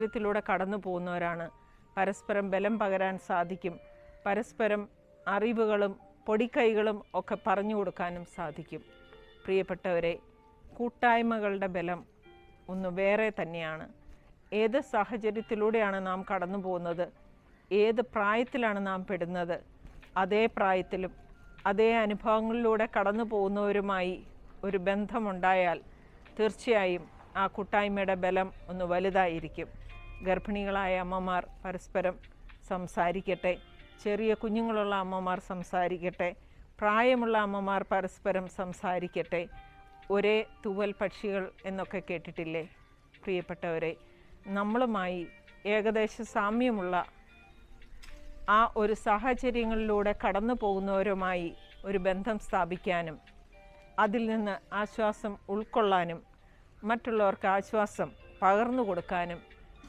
ത്തിലൂടെ കടന്നു പോകുന്നവരാണ്. പരസ്പരം ബലം പകരാൻ സാധിക്കും. പരസ്പരം അറിവുകളും പൊടിക്കൈകളും ഒക്കെ പറഞ്ഞു കൊടുക്കാനും സാധിക്കും. പ്രിയപ്പെട്ടവരെ കൂട്ടായ്മകളുടെ ബലം ഒന്ന് വേറെ തന്നെയാണ്. ഏത് സാഹചര്യത്തിലൂടെയാണ് നാം കടന്നു പോകുന്നത്? ഏത് പ്രായത്തിലാണ് നാം പെടുന്നത്? അതേ പ്രായത്തിലും അതേ അനുഭവങ്ങളിലൂടെ കടന്നു പോകുന്നവരുമായി ഒരു ബന്ധമുണ്ടായാൽ തീർച്ചയായും ആ കൂട്ടായ്മയുടെ ബലം ഒന്ന് വലുതായിരിക്കും. ഗർഭിണികളായ അമ്മമാർ പരസ്പരം സംസാരിക്കട്ടെ. ചെറിയ കുഞ്ഞുങ്ങളുള്ള അമ്മമാർ സംസാരിക്കട്ടെ. പ്രായമുള്ള അമ്മമാർ പരസ്പരം സംസാരിക്കട്ടെ. ഒരേ തൂവൽ പക്ഷികൾ എന്നൊക്കെ കേട്ടിട്ടില്ലേ? പ്രിയപ്പെട്ടവരെ നമ്മളുമായി ഏകദേശ സാമ്യമുള്ള ആ ഒരു സാഹചര്യങ്ങളിലൂടെ കടന്നു പോകുന്നവരുമായി ഒരു ബന്ധം സ്ഥാപിക്കാനും അതിൽ നിന്ന് ആശ്വാസം ഉൾക്കൊള്ളാനും മറ്റുള്ളവർക്ക് ആശ്വാസം പകർന്നു കൊടുക്കാനും